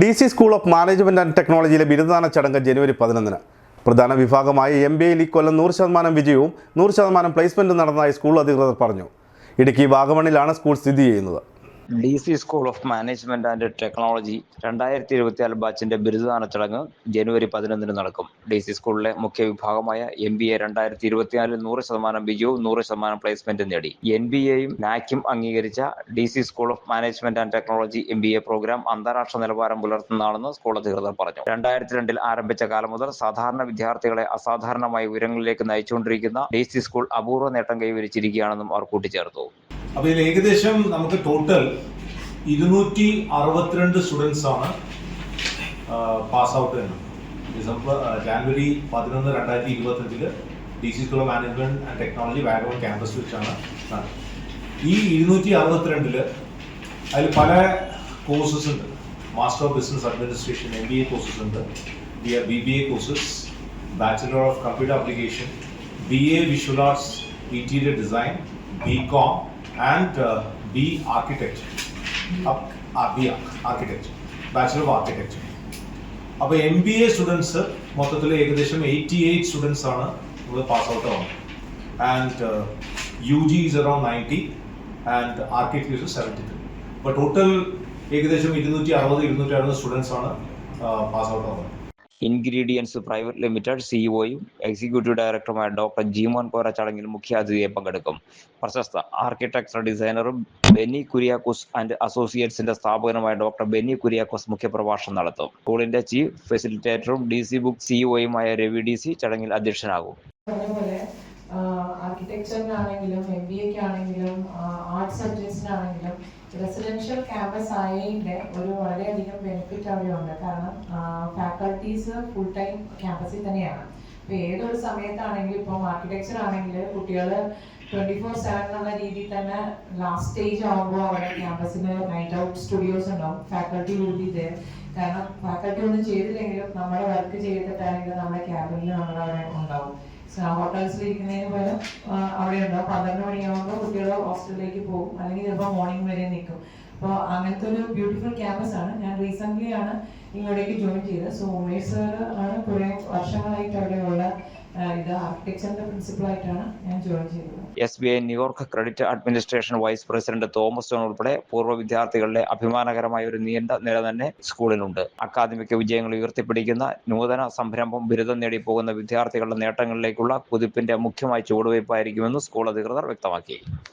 D C school of management and ടെക്നോളജിയിലെ ബിരുദദാന ചടങ്ങ് ജനുവരി പതിനൊന്നിന്. പ്രധാന വിഭാഗമായ എം ബി എയിൽ ഇക്കൊല്ലം നൂറ് ശതമാനം വിജയവും നൂറ് ശതമാനം പ്ലേസ്മെന്റും നടന്നതായി സ്കൂൾ അധികൃതർ പറഞ്ഞു. ഇടുക്കി വാഗമണിലാണ് സ്കൂൾ സ്ഥിതി ചെയ്യുന്നത്. D C school of management and technology രണ്ടായിരത്തി ഇരുപത്തിനാല് ബാച്ചിന്റെ ബിരുദദാന ചടങ്ങ് ജനുവരി പതിനൊന്നിന് നടക്കും. ഡി സി സ്കൂളിലെ മുഖ്യ വിഭാഗമായ എം ബി എ രണ്ടായിരത്തി ഇരുപത്തിനാലിൽ നൂറ് ശതമാനം വിജയവും നൂറ് ശതമാനം പ്ലേസ്മെന്റും നേടി. എൻ ബി എയും നാക്കും അംഗീകരിച്ച D C school of management and technology M B A programme അന്താരാഷ്ട്ര നിലവാരം പുലർത്തുന്നതാണെന്ന് സ്കൂൾ അധികൃതർ പറഞ്ഞു. രണ്ടായിരത്തി രണ്ടിൽ ആരംഭിച്ച കാലം മുതൽ സാധാരണ വിദ്യാർത്ഥികളെ അസാധാരണമായ ഉയരങ്ങളിലേക്ക് നയിച്ചുകൊണ്ടിരിക്കുന്ന ഡി സി സ്കൂൾ അപൂർവ നേട്ടം കൈവരിച്ചിരിക്കുകയാണെന്നും അവർ കൂട്ടിച്ചേർത്തു. അപ്പോൾ ഇതിൽ ഏകദേശം നമുക്ക് ടോട്ടൽ ഇരുന്നൂറ്റി അറുപത്തിരണ്ട് സ്റ്റുഡൻസ് ആണ് പാസ് ഔട്ട് ചെയ്യുന്നത് ഡിസംബർ ജാനുവരി പതിനൊന്ന് രണ്ടായിരത്തി ഇരുപത്തഞ്ചിൽ D C school of management and technology Vagamon campus വെച്ചാണ്. ഈ ഇരുന്നൂറ്റി അറുപത്തിരണ്ടിൽ അതിൽ പല കോഴ്സസ് ഉണ്ട്. Master of business administration M B A courses ഉണ്ട്. B B A courses bachelor of computer application B A visual arts interior design B com and B architecture B architecture bachelor of architecture അപ്പോൾ M B A students മൊത്തത്തിൽ ഏകദേശം eighty eight students ആണ് നമ്മൾ pass out ആവുന്നത്. And U G is around ninety and architecture seventy three അപ്പോൾ total ഏകദേശം ഇരുന്നൂറ്റി അറുപത് ഇരുന്നൂറ്റി അറുപത് സ്റ്റുഡൻസ് ആണ് പാസ് ഔട്ട് ആവുന്നത്. ഇൻഗ്രീഡിയൻസ് പ്രൈവറ്റ് ലിമിറ്റഡ് സിഇഒയും എക്സിക്യൂട്ടീവ് ഡയറക്ടറുമായ ഡോക്ടർ ജീമോൻ പോര ചടങ്ങിൽ മുഖ്യാതിഥിയെ പങ്കെടുക്കും. പ്രശസ്ത ആർക്കിടെക്ചർ ഡിസൈനറും ബെന്നി കുര്യാക്കോസ് ആൻഡ് അസോസിയേറ്റ്സിന്റെ സ്ഥാപകനുമായ ഡോക്ടർ ബെന്നി കുര്യാക്കോസ് മുഖ്യപ്രഭാഷണം നടത്തും. സ്കൂളിന്റെ ചീഫ് ഫെസിലിറ്റേറ്ററും ഡി സി ബുക്ക് സിഇഒയുമായ രവി ഡി സി ചടങ്ങിൽ അധ്യക്ഷനാകും. ആർക്കിടെക്ചറിനാണെങ്കിലും എം ബി എക്ക് ആണെങ്കിലും ആർട്സ് സബ്ജക്ട്സിനാണെങ്കിലും റെസിഡൻഷ്യൽ ക്യാമ്പസ് ആയതിന്റെ ഒരു വളരെയധികം ബെനിഫിറ്റ് അവിടെയുണ്ട്. കാരണം ഫാക്കൾട്ടീസ് ഫുൾ ടൈം ക്യാമ്പസിൽ തന്നെയാണ്. ഇപ്പോൾ ഏതൊരു സമയത്താണെങ്കിലും ഇപ്പം ആർക്കിടെക്ചർ ആണെങ്കിൽ കുട്ടികൾ ട്വന്റി ഫോർ സെവൻ എന്നുള്ള രീതിയിൽ തന്നെ ലാസ്റ്റ് സ്റ്റേജ് ആകുമ്പോൾ അവിടെ ക്യാമ്പസിൽ നൈറ്റ് ഔട്ട് സ്റ്റുഡിയോസ് ഉണ്ടാവും. ഫാക്കൾട്ടി there കാരണം ഫാക്കൾട്ടി ഒന്നും ചെയ്തില്ലെങ്കിലും നമ്മുടെ വർക്ക് ചെയ്തിട്ടാണെങ്കിലും നമ്മുടെ ക്യാബിനിൽ നമ്മളവിടെ ഉണ്ടാവും. ഹോട്ടൽസിൽ പോലും അവിടെ ഉണ്ടാവും പന്ത്രണ്ട് മണിയാകുമ്പോൾ കുട്ടികൾ ഹോസ്റ്റലിലേക്ക് പോകും. അല്ലെങ്കിൽ ചിലപ്പോൾ മോർണിംഗ് വരെ നിൽക്കും. അപ്പോൾ അങ്ങനത്തെ ഒരു ബ്യൂട്ടിഫുൾ ക്യാമ്പസ് ആണ്. ഞാൻ റീസെന്റ് ആണ് ഇങ്ങോട്ടേക്ക് ജോയിൻ ചെയ്തത്. സോ ഉമേഷ് സാർ ആണ് കുറേ വർഷങ്ങളായിട്ട് അവിടെയുള്ള ഇത് ആർക്കിടെക്ചറിന്റെ പ്രിൻസിപ്പളായിട്ടാണ് ഞാൻ ജോയിൻ ചെയ്തത്. S B I New York credit administration vice president Thomas John ഉൾപ്പെടെ പൂർവ വിദ്യാർത്ഥികളുടെ അഭിമാനകരമായ ഒരു നീണ്ട നില തന്നെ സ്കൂളിലുണ്ട്. അക്കാദമിക വിജയങ്ങൾ ഉയർത്തിപ്പിടിക്കുന്ന നൂതന സംരംഭം ബിരുദം നേടി പോകുന്ന വിദ്യാർത്ഥികളുടെ നേട്ടങ്ങളിലേക്കുള്ള കുതിപ്പിന്റെ മുഖ്യമായ ചുവടുവയ്പായിരിക്കുമെന്ന് സ്കൂൾ അധികൃതർ വ്യക്തമാക്കി.